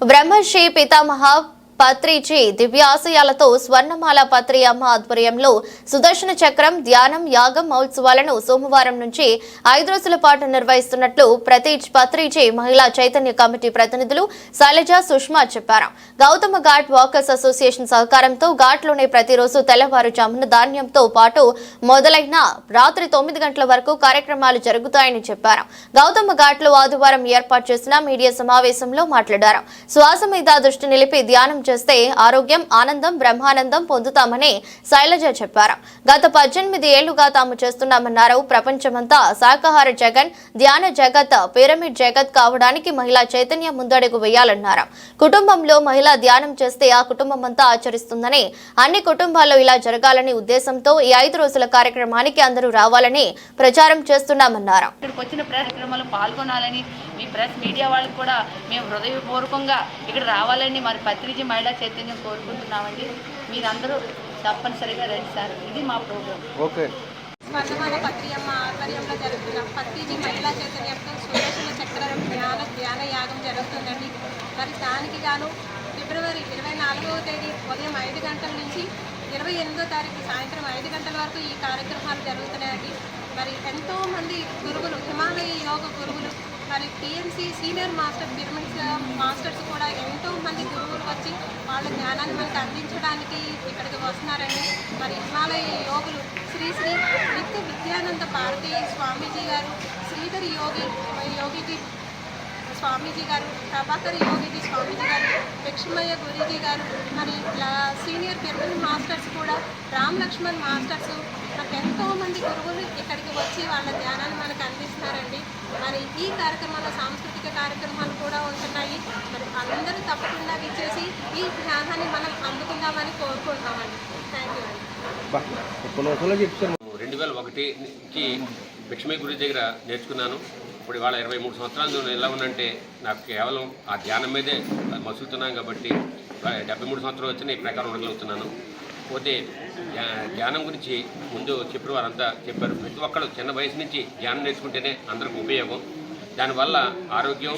బ్రహ్మశ్రీ పితామహ పత్రిజీ దివ్యాశయాలతో స్వర్ణమాల పత్రి అమ్మ ఆధ్వర్యంలో సుదర్శన చక్రం ధ్యానం యాగం మహోత్సవాలను సోమవారం నుంచి ఐదు రోజుల పాటు నిర్వహిస్తున్నట్లు ప్రతీజ్ పత్రిజీ మహిళా చైతన్య కమిటీ ప్రతినిధులు శైలజ సుష్మా చెప్పారు. గౌతమ ఘాట్ వాకర్స్ అసోసియేషన్ సహకారంతో ఘాట్లోనే ప్రతిరోజు తెల్లవారుజామున ధాన్యంతో పాటు మొదలైన రాత్రి తొమ్మిది గంటల వరకు కార్యక్రమాలు జరుగుతాయని చెప్పారు. గౌతమ ఘాట్లో ఆదివారం ఏర్పాటు చేసిన మీడియా సమావేశంలో మాట్లాడారు. శ్వాస మీద దృష్టి నిలిపి ధ్యానం చేస్తే ఆరోగ్యం ఆనందం బ్రహ్మానందం పొందుతామని శైలజ చెప్పారు. గత పద్దెనిమిది ఏళ్ళుగా తాము చేస్తున్నామన్నారు. ప్రపంచమంతా శాకాహార జగన్ ధ్యాన జగత్ పిరమిడ్ జగత్ కావడానికి మహిళా చైతన్యం ముందడుగు వేయాలన్నారు. కుటుంబంలో మహిళ ధ్యానం చేస్తే ఆ కుటుంబం అంతా ఆచరిస్తుందని అన్ని కుటుంబాల్లో ఇలా జరగాలని ఉద్దేశంతో ఈ ఐదు రోజుల కార్యక్రమానికి అందరూ రావాలని ప్రచారం చేస్తున్నామన్నారు. ఇక్కడికి వచ్చిన కార్యక్రమాలు పాల్గొనాలని మీ ప్రెస్ మీడియా వాళ్ళకి కూడా మేము హృదయపూర్వకంగా ఇక్కడ రావాలని మరి పత్రిజీ మహిళా చైతన్యం కోరుకుంటున్నామండి. మీరందరూ తప్పనిసరిగా రండి సార్. ఇది మా ప్రోగ్రాం. ఓకే. స్వర్ణమాల పత్రియమ్మ ఆధ్వర్యంలో జరుగుతున్న పత్రిజీ మహిళా చైతన్యంతో సుదర్శన చక్రం ధ్యాన ధ్యాన యాగం జరుగుతుందండి. మరి దానికి గాను ఫిబ్రవరి ఇరవై నాలుగవ తేదీ ఉదయం ఐదు గంటల నుంచి ఇరవై ఎనిమిదో తారీఖు సాయంత్రం ఐదు గంటల వరకు ఈ కార్యక్రమాలు జరుగుతున్నాయండి. మరి ఎంతో మంది గురువులు హిమాలయ యోగ గురువులు మరి TMC senior master pyramids masters కూడా ఎంతో మంది గురువులు వచ్చి వాళ్ళ జ్ఞానాన్ని మనకు అందించడానికి ఇక్కడికి వస్తున్నారండి. మరి హిమాలయ యోగులు శ్రీ శ్రీ నిత్య విద్యానంద భారతీ స్వామీజీ గారు శ్రీధర్ యోగి యోగికి స్వామీజీ గారు ప్రభాకర్ యోగిజీ స్వామీజీ గారు లక్ష్మయ్య గురూజీ గారు మరి లా- సీనియర్ పిరమిడ్ మాస్టర్స్ కూడా రామ్ లక్ష్మణ్ మాస్టర్స్ నాకు ఎంతో మంది గురువులు ఇక్కడికి వచ్చి వాళ్ళ ధ్యానాన్ని మనకు అందిస్తున్నారండి. మరి ఈ కార్యక్రమాల్లో సాంస్కృతిక కార్యక్రమాలు కూడా ఉంటున్నాయి. మరి అందరూ తప్పకుండా విచ్చేసి ఈ ధ్యానాన్ని మనం అందుకుందామని కోరుకుంటున్నామండి. థ్యాంక్ యూ అండి రెండు వేల ఒకటి నుంచి లక్ష్మీ గురి దగ్గర నేర్చుకున్నాను. ఇప్పుడు ఇవాళ ఇరవై మూడు సంవత్సరాలు నేను ఎలా ఉన్నంటే నాకు కేవలం ఆ ధ్యానం మీదే మసులుతున్నాను కాబట్టి డెబ్బై మూడు సంవత్సరాలు వచ్చిన ఈ ప్రకారం ఉండగలుగుతున్నాను. పోతే ధ్యానం గురించి ముందు చెప్పిన వారంతా చెప్పారు. ప్రతి ఒక్కరు చిన్న వయసు నుంచి ధ్యానం నేర్చుకుంటేనే అందరికి ఉపయోగం. దానివల్ల ఆరోగ్యం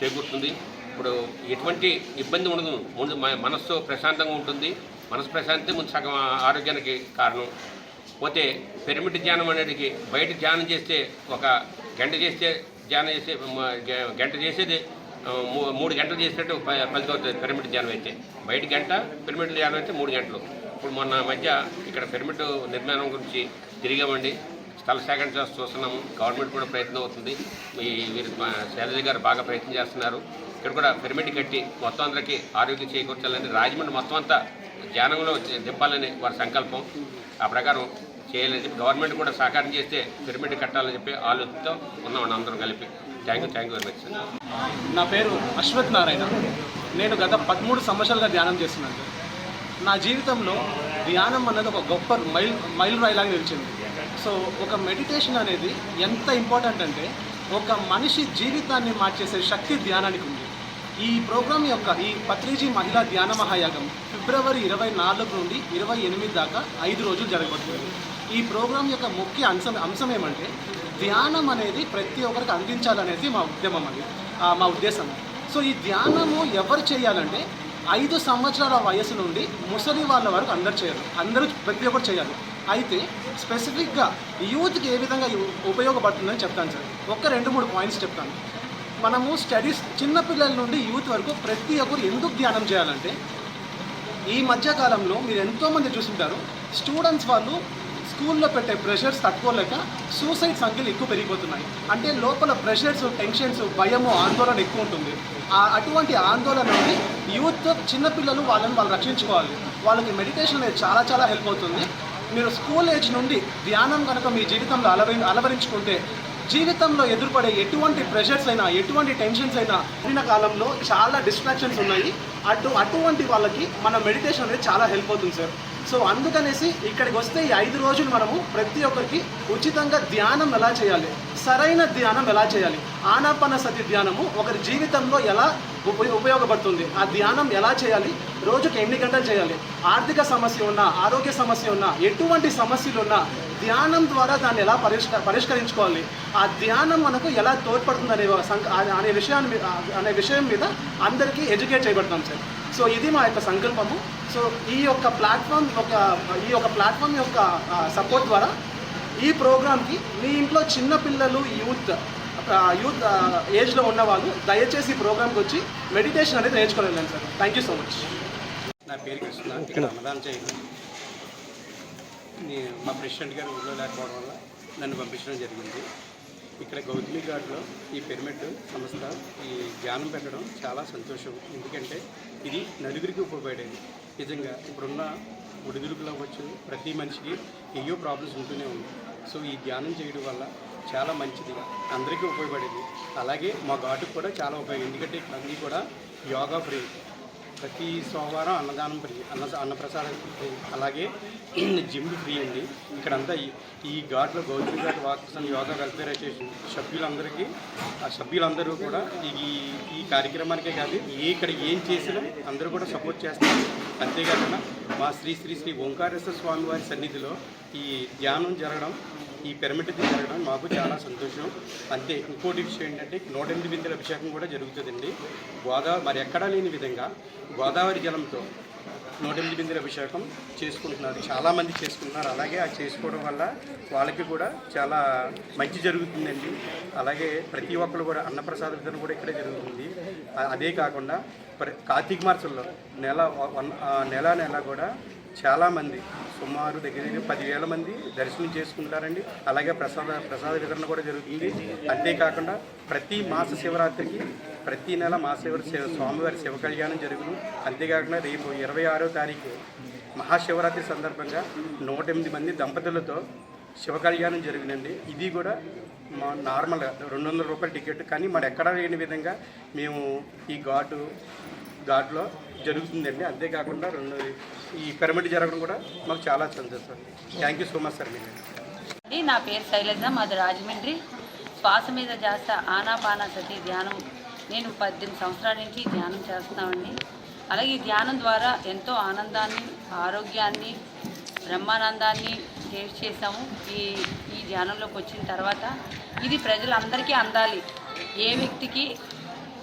చేకూరుతుంది. ఇప్పుడు ఎటువంటి ఇబ్బంది ఉండదు. ముందు మనస్సు ప్రశాంతంగా ఉంటుంది. మనసు ప్రశాంతి ముందు సగం ఆరోగ్యానికి కారణం. పోతే పిరమిడ్ ధ్యానం అనేది బయట ధ్యానం చేస్తే ఒక గంట చేస్తే ధ్యానం చేసే గ- గంట చేసేది మూ- మూడు గంటలు చేసినట్టు ఫ- ఫలితం అవుతుంది పిరమిడ్ ధ్యానం అయితే. బయట గంట పిరమిడ్ ధ్యానం అయితే మూడు గంటలు. ఇప్పుడు మొన్న మధ్య ఇక్కడ పిరమిడ్ నిర్మాణం గురించి తిరిగామండి. స్థల సేకరణ చూస్తున్నాము. గవర్నమెంట్ కూడా ప్రయత్నం అవుతుంది. మీ వీరు మా శైలజ గారు బాగా ప్రయత్నం చేస్తున్నారు. ఇక్కడ కూడా పిరమిడ్ కట్టి మొత్తం అందరికీ ఆరోగ్యం చేకూర్చాలని రాజమండ్రి మొత్తం అంతా ధ్యానంలో దింపాలని వారి సంకల్పం. ఆ ప్రకారం చేయాలని చెప్పి గవర్నమెంట్ కూడా సహకారం చేస్తే పిరమిడ్ కట్టాలని చెప్పి ఆలోచనతో ఉన్నామని అందరం కలిపి. Thank you thank you very much sir నా పేరు అశ్వత్ నారాయణ. నేను గత పదమూడు సంవత్సరాలుగా ధ్యానం చేస్తున్నాను. నా జీవితంలో ధ్యానం అన్నది ఒక గొప్ప మైల్ మైల్ రాయిలాగా నిలిచింది. సో ఒక మెడిటేషన్ అనేది ఎంత ఇంపార్టెంట్ అంటే ఒక మనిషి జీవితాన్ని మార్చేసే శక్తి ధ్యానానికి ఉంది. ఈ ప్రోగ్రాం యొక్క ఈ పత్రిజీ మహిళా ధ్యాన మహాయాగం ఫిబ్రవరి ఇరవై నాలుగు నుండి ఇరవై ఎనిమిది దాకా ఐదు రోజులు జరగబడుతుంది ఈ ప్రోగ్రాం యొక్క ముఖ్య అంశం అంశం ఏమంటే ధ్యానం అనేది ప్రతి ఒక్కరికి అందించాలనేది మా ఉద్యమం అది మా ఉద్దేశం. సో ఈ ధ్యానము ఎవరు చేయాలంటే ఐదు సంవత్సరాల వయసు నుండి ముసలి వాళ్ళ వరకు అందరు చేయాలి. అందరూ ప్రతి ఒక్కరు చేయాలి. అయితే స్పెసిఫిక్గా యూత్కి ఏ విధంగా ఉపయోగపడుతుందని చెప్తాను సార్. ఒక్క రెండు మూడు పాయింట్స్ చెప్తాను. మనము స్టడీస్ చిన్నపిల్లల నుండి యూత్ వరకు ప్రతి ఒక్కరు ఎందుకు ధ్యానం చేయాలంటే ఈ మధ్యకాలంలో మీరు ఎంతోమంది చూసుంటారు స్టూడెంట్స్ వాళ్ళు స్కూల్లో పెట్టే ప్రెషర్స్ తట్టుకోలేక సూసైడ్ సంఖ్యలు ఎక్కువ పెరిగిపోతున్నాయి. అంటే లోపల ప్రెషర్స్ టెన్షన్స్ భయము ఆందోళన ఎక్కువ ఉంటుంది. ఆ అటువంటి ఆందోళన నుండి యూత్ చిన్నపిల్లలు వాళ్ళని వాళ్ళు రక్షించుకోవాలి. వాళ్ళకి మెడిటేషన్ అనేది చాలా చాలా హెల్ప్ అవుతుంది. మీరు స్కూల్ ఏజ్ నుండి ధ్యానం కనుక మీ జీవితంలో అలవరి అలవరించుకుంటే జీవితంలో ఎదురుపడే ఎటువంటి ప్రెషర్స్ అయినా ఎటువంటి టెన్షన్స్ అయినా పుట్టిన కాలంలో చాలా డిస్ట్రాక్షన్స్ ఉన్నాయి. అటు అటువంటి వాళ్ళకి మన మెడిటేషన్ అనేది చాలా హెల్ప్ అవుతుంది సార్. సో అందుకనేసి ఇక్కడికి వస్తే ఈ ఐదు రోజులు మనము ప్రతి ఒక్కరికి ఉచితంగా ధ్యానం ఎలా చేయాలి? సరైన ధ్యానం ఎలా చేయాలి? ఆనాపాన సతి ధ్యానము ఒకరి జీవితంలో ఎలా ఉపయోగపడుతుంది? ఆ ధ్యానం ఎలా చేయాలి? రోజుకి ఎన్ని గంటలు చేయాలి? ఆర్థిక సమస్య ఉన్నా ఆరోగ్య సమస్య ఉన్నా ఎటువంటి సమస్యలు ఉన్నా ధ్యానం ద్వారా దాన్ని ఎలా పరిష్క పరిష్కరించుకోవాలి? ఆ ధ్యానం మనకు ఎలా తోడ్పడుతుంది అనే సం- అనే విషయాన్ని అనే విషయం మీద అందరికీ ఎడ్యుకేట్ చేయబడతాం సార్. సో ఇది మా యొక్క సంకల్పము. సో ఈ యొక్క ప్లాట్ఫామ్ యొక్క ఈ యొక్క ప్లాట్ఫామ్ యొక్క సపోర్ట్ ద్వారా ఈ ప్రోగ్రామ్కి మీ ఇంట్లో చిన్నపిల్లలు యూత్ యూత్ ఏజ్లో ఉన్న వాళ్ళు దయచేసి ఈ ప్రోగ్రామ్కి వచ్చి మెడిటేషన్ అనేది నేర్చుకోలేను sir. Thank you so much నా పేరు కృష్ణ చేయను మా ప్రెసిడెంట్ గారు ఊళ్ళో లేకపోవడం వల్ల నన్ను పంపించడం జరిగింది. ఇక్కడ గౌతమి ఘాట్లో ఈ పిరమిడ్ సంస్థ ఈ ధ్యానం పెట్టడం చాలా సంతోషం. ఎందుకంటే ఇది నలుగురికి ఉపయోగపడేది. నిజంగా ఇప్పుడున్న ఒడిదుడుకులు అవ్వచ్చు ప్రతి మనిషికి ఏయో ప్రాబ్లమ్స్ ఉంటూనే ఉంది. సో ఈ ధ్యానం చేయడం వల్ల చాలా మంచిది. అందరికీ ఉపయోగపడేది. అలాగే మా ఘాటుకు కూడా చాలా ఉపయోగం. ఎందుకంటే ఇక్కడ అన్నీ కూడా యోగా ఫ్రీ. ప్రతి సోమవారం అన్నదానం ఫ్రీ అన్న అన్నప్రసాదం ఫ్రీ అలాగే జిమ్ ఫ్రీ అండి. ఇక్కడంతా ఈ- ఈ ఘాట్లో Gautami ghat walkers and yoga welfare association సభ్యులందరికీ ఆ సభ్యులందరూ కూడా ఈ ఈ కార్యక్రమానికే కాదు ఇక్కడ ఏం చేసినా అందరూ కూడా సపోర్ట్ చేస్తారు. అంతేకాకుండా మా శ్రీ శ్రీ శ్రీ ఓంకారేశ్వర స్వామి వారి సన్నిధిలో ఈ ధ్యానం జరగడం ఈ పిరమిడ్ జరగడం మాకు చాలా సంతోషం. అంతే ఇంకోటి విషయం ఏంటంటే నూట ఎనిమిది బిందెల అభిషేకం కూడా జరుగుతుందండి. గోదావరి మరి ఎక్కడా లేని విధంగా గోదావరి జలంతో నూట ఎనిమిది బిందెల అభిషేకం చేసుకుంటున్నారు. చాలామంది చేసుకుంటున్నారు. అలాగే అది చేసుకోవడం వల్ల వాళ్ళకి కూడా చాలా మంచి జరుగుతుందండి. అలాగే ప్రతి ఒక్కరు కూడా అన్నప్రసాద వితరణ కూడా ఇక్కడే జరుగుతుంది. అదే కాకుండా ప్ర- కార్తీక మాసంలో నెల వన్- నెల నెల కూడా చాలామంది సుమారు దగ్గర దగ్గర పదివేల మంది దర్శనం చేసుకుంటారండి. అలాగే ప్రసాద ప్రసాద వితరణ కూడా జరుగుతుంది. అంతేకాకుండా ప్రతి మాస శివరాత్రికి ప్రతి నెల మాసశివరి శివ స్వామివారి శివ కళ్యాణం జరుగును. అంతేకాకుండా రేపు ఇరవై ఆరో తారీఖు మహాశివరాత్రి సందర్భంగా నూట ఎనిమిది మంది దంపతులతో శివ కళ్యాణం జరిగినండి ఇది కూడా మా నార్మల్గా రెండు వందల రూపాయల టికెట్. కానీ మరి ఎక్కడ లేని విధంగా మేము ఈ ఘాటు ఘాట్లో జరుగుతుందండి. అంతేకాకుండా రెండు ఈ పిరమిడ్ జరగడం కూడా మాకు చాలా సంతోషం. Thank you so much sir మీకు. అండి నా పేరు శైలజ మాది రాజమండ్రి. శ్వాస మీద చేస్త ఆనాపాన సతి ధ్యానం. నేను పద్దెనిమిది సంవత్సరాల నుంచి ధ్యానం చేస్తున్నామండి. అలాగే ఈ ధ్యానం ద్వారా ఎంతో ఆనందాన్ని ఆరోగ్యాన్ని బ్రహ్మానందాన్ని టేస్ట్ చేసాము ఈ ఈ ధ్యానంలోకి వచ్చిన తర్వాత ఇది ప్రజలందరికీ అందాలి. ఏ వ్యక్తికి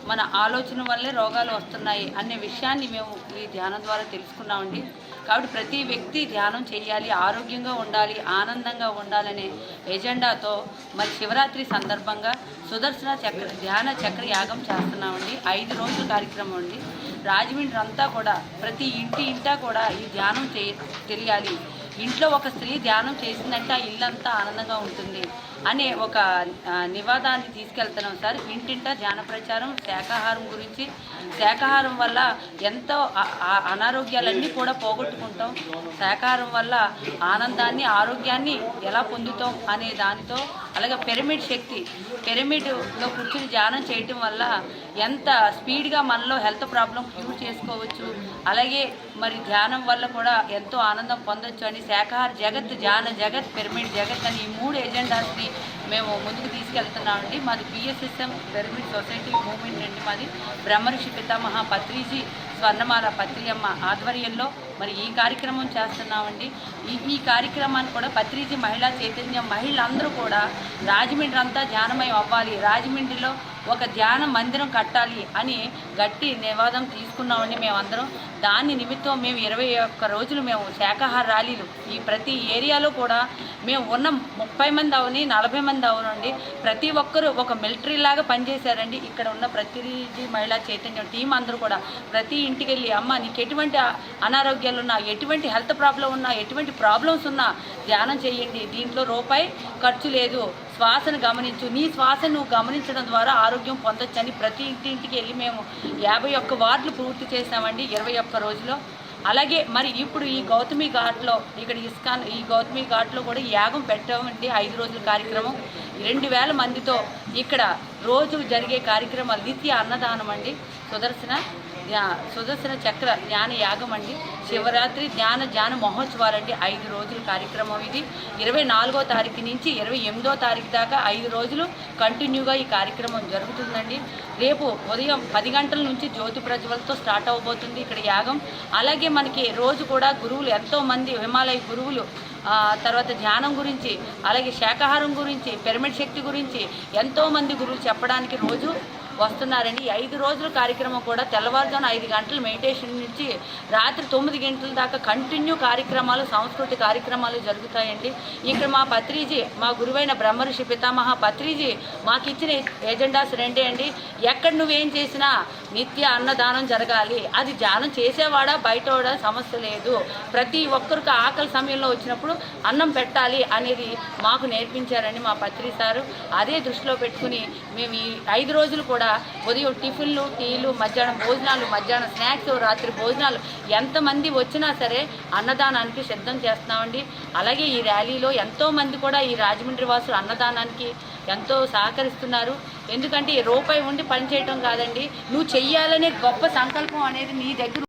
మన ఆలోచన వల్లే రోగాలు వస్తున్నాయి అనే విషయాన్ని మేము ఈ ధ్యానం ద్వారా తెలుసుకున్నామండి. కాబట్టి ప్రతి వ్యక్తి ధ్యానం చేయాలి ఆరోగ్యంగా ఉండాలి ఆనందంగా ఉండాలనే ఎజెండాతో మరి శివరాత్రి సందర్భంగా సుదర్శన చక్ర ధ్యాన చక్ర యాగం చేస్తున్నామండి. ఐదు రోజుల కార్యక్రమం అండి. రాజమండ్రి అంతా కూడా ప్రతి ఇంటి ఇంటా కూడా ఈ ధ్యానం చే తెలియాలి. ఇంట్లో ఒక స్త్రీ ధ్యానం చేసిందంటే ఆ ఇల్లంతా ఆనందంగా ఉంటుంది. అనే ఒక నివాదాన్ని తీసుకెళ్తున్నాం సార్. ఇంటింటా ధ్యాన ప్రచారం శాకాహారం గురించి. శాకాహారం వల్ల ఎంతో అనారోగ్యాలన్నీ కూడా పోగొట్టుకుంటాం. శాకాహారం వల్ల ఆనందాన్ని ఆరోగ్యాన్ని ఎలా పొందుతాం అనే దానితో అలాగే పిరమిడ్ శక్తి పిరమిడ్లో కూర్చుని ధ్యానం చేయటం వల్ల ఎంత స్పీడ్గా మనలో హెల్త్ ప్రాబ్లం క్యూర్ చేసుకోవచ్చు అలాగే మరి ధ్యానం వల్ల కూడా ఎంతో ఆనందం పొందొచ్చు అని శాఖాహార జగత్ ధ్యాన జగత్ పిరమిడ్ జగత్ అని ఈ మూడు ఎజెండాస్ని మేము ముందుకు తీసుకెళ్తున్నామండి. మాది పిఎస్ఎస్ఎం పిరమిడ్ సొసైటీ మూవ్మెంట్ అండి మాది. బ్రహ్మర్షి పితామహ పత్రిజీ స్వర్ణమాల పత్రియమ్మ ఆధ్వర్యంలో మరి ఈ కార్యక్రమం చేస్తున్నామండి. ఈ ఈ కార్యక్రమాన్ని కూడా పత్రిజీ మహిళా చైతన్యం మహిళలందరూ కూడా రాజమండ్రి అంతా ధ్యానమయం అవ్వాలి. రాజమండ్రిలో ఒక ధ్యాన మందిరం కట్టాలి అని గట్టి నివాదం తీసుకున్నామండి మేమందరం. దాని నిమిత్తం మేము ఇరవై ఒక్క రోజులు మేము శాఖాహార ర్యాలీలు ఈ ప్రతి ఏరియాలో కూడా మేము ఉన్న ముప్పై మంది అవని నలభై మంది అవనండి. ప్రతి ఒక్కరూ ఒక మిలిటరీ లాగా పనిచేశారండి. ఇక్కడ ఉన్న ప్రతినిధి మహిళా చైతన్యం టీం అందరూ కూడా ప్రతి ఇంటికి వెళ్ళి అమ్మ నీకు ఎటువంటి అనారోగ్యాలు ఉన్నా ఎటువంటి హెల్త్ ప్రాబ్లం ఉన్నా ఎటువంటి ప్రాబ్లమ్స్ ఉన్నా ధ్యానం చేయండి దీంట్లో రూపాయి ఖర్చు లేదు. శ్వాసను గమనించు. నీ శ్వాసను నువ్వు గమనించడం ద్వారా ఆరోగ్యం పొందొచ్చని ప్రతి ఇంటింటికి వెళ్ళి మేము యాభై ఒక్క వార్డులు పూర్తి చేసామండి ఇరవై ఒక్క రోజులో అలాగే మరి ఇప్పుడు ఈ గౌతమి ఘాట్లో ఇక్కడ ఇస్కాన్ ఈ గౌతమి ఘాట్లో కూడా యాగం పెట్టామండి ఐదు రోజుల కార్యక్రమం. రెండు వేల మందితో ఇక్కడ రోజు జరిగే కార్యక్రమాలు నిత్య అన్నదానం అండి. సుదర్శన సుదర్శన చక్ర జ్ఞాన యాగం అండి. శివరాత్రి జ్ఞాన జ్ఞాన మహోత్సవాలండి ఐదు రోజుల కార్యక్రమం ఇది. ఇరవై నాలుగో తారీఖు నుంచి ఇరవై ఎనిమిదో తారీఖు దాకా ఐదు రోజులు కంటిన్యూగా ఈ కార్యక్రమం జరుగుతుందండి. రేపు ఉదయం పది గంటల నుంచి జ్యోతి ప్రజ్వలతో స్టార్ట్ అవబోతుంది ఇక్కడ యాగం. అలాగే మనకి రోజు కూడా గురువులు ఎంతో మంది హిమాలయ గురువులు తర్వాత ధ్యానం గురించి అలాగే శాకాహారం గురించి పిరమిడ్ శక్తి గురించి ఎంతోమంది గురువులు చెప్పడానికి రోజు వస్తున్నారండి ఐదు రోజుల కార్యక్రమం కూడా తెల్లవారుజామున ఐదు గంటలు మెడిటేషన్ నుంచి రాత్రి తొమ్మిది గంటల దాకా కంటిన్యూ కార్యక్రమాలు సాంస్కృతిక కార్యక్రమాలు జరుగుతాయండి. ఇక్కడ మా పత్రిజీ మా గురువైన బ్రహ్మర్షి పితామహ పత్రిజీ మాకు ఇచ్చిన ఎజెండాస్ రెండే అండి. ఎక్కడ నువ్వేం చేసినా నిత్య అన్నదానం జరగాలి. అది ధ్యానం చేసేవాడా బయటవాడా సమస్య లేదు. ప్రతి ఒక్కరికి ఆకలి సమయంలో వచ్చినప్పుడు అన్నం పెట్టాలి అనేది మాకు నేర్పించారండి మా పత్రి సారు. అదే దృష్టిలో పెట్టుకుని మేము ఈ ఐదు రోజులు కూడా ఉదయం టిఫిన్లు టీలు మధ్యాహ్నం భోజనాలు మధ్యాహ్నం స్నాక్స్ రాత్రి భోజనాలు ఎంతమంది వచ్చినా సరే అన్నదానానికి సిద్ధం చేస్తున్నామండి. అలాగే ఈ ర్యాలీలో ఎంతోమంది కూడా ఈ రాజమండ్రి వాసులు అన్నదానానికి ఎంతో సహకరిస్తున్నారు. ఎందుకంటే ఈ రూపాయి ఉండి పనిచేయటం కాదండి. నువ్వు చెయ్యాలనే గొప్ప సంకల్పం అనేది నీ దగ్గర